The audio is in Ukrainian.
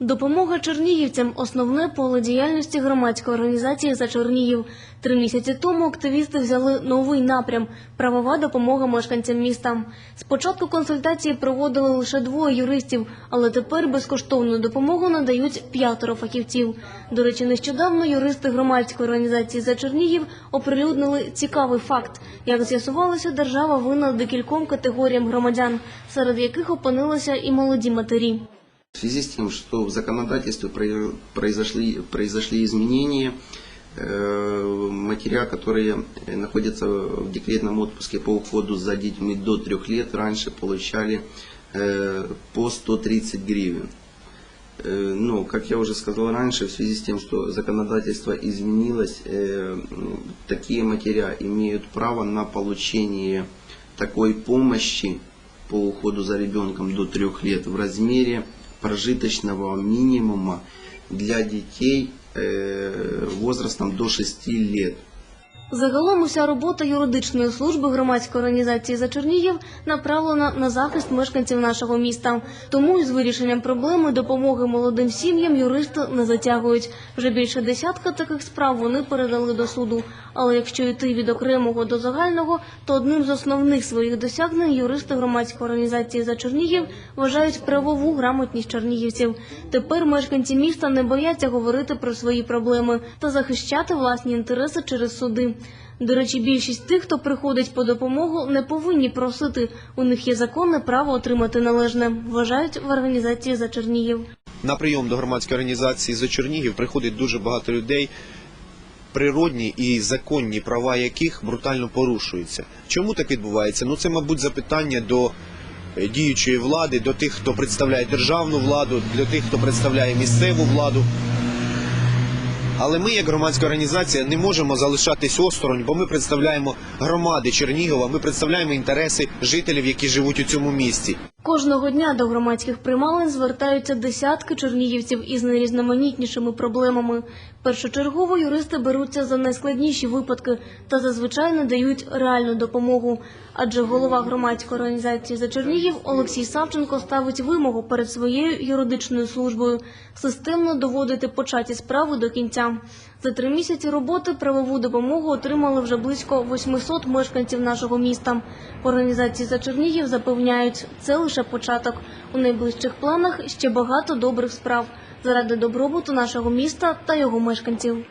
Допомога чернігівцям основне поле діяльності громадської організації за Чернігів. Три місяці тому активісти взяли новий напрям правова допомога мешканцям міста. Спочатку консультації проводили лише двоє юристів, але тепер безкоштовну допомогу надають п'ятеро фахівців. До речі, нещодавно юристи громадської організації за Чернігів оприлюднили цікавий факт. Як з'ясувалося, держава винна декільком категоріям громадян, серед яких опинилися і молоді матері. В связи с тем, что в законодательстве про- произошли, произошли изменения, э, матеря, которые находятся в декретном отпуске по уходу за детьми до трех лет, раньше получали э, по 130 гривен. Э, Ну, как я уже сказал раньше, в связи с тем, что законодательство изменилось, такие матеря имеют право на получение такой помощи по уходу за ребенком до трех лет в размере прожиточного минимума для детей э, возрастом до 6 лет. Загалом уся робота юридичної служби громадської організації за Чернігів направлена на захист мешканців нашого міста. Тому із вирішенням проблеми допомоги молодим сім'ям юристи не затягують. Вже більше десятка таких справ вони передали до суду. Але якщо йти від окремого до загального, то одним з основних своїх досягнень юристи громадської організації за Чернігів вважають правову грамотність чернігівців. Тепер мешканці міста не бояться говорити про свої проблеми та захищати власні інтереси через суди. До речі, більшість тих, хто приходить по допомогу, не повинні просити. У них є законне право отримати належне, вважають в організації за Чернігів. На прийом до громадської організації за Чернігів приходить дуже багато людей, природні і законні права яких брутально порушуються. Чому так відбувається? Ну це, мабуть, запитання до е, діючої влади, до тих, хто представляє державну владу, для тих, хто представляє місцеву владу. Але ми, як громадська організація, не можемо залишатись осторонь, бо ми представляємо громади Чернігова, ми представляємо інтереси жителів, які живуть у цьому місті. Кожного дня до громадських приймалень звертаються десятки чернігівців із найрізноманітнішими проблемами. Першочергово юристи беруться за найскладніші випадки та зазвичай надають реальну допомогу. Адже голова громадської організації за Чернігів Олексій Савченко ставить вимогу перед своєю юридичною службою системно доводити початі справи до кінця. За три місяці роботи правову допомогу отримали вже близько 800 мешканців нашого міста. Організації за Чернігів запевняють, це лише початок. У найближчих планах ще багато добрих справ заради добробуту нашого міста та його мешканців.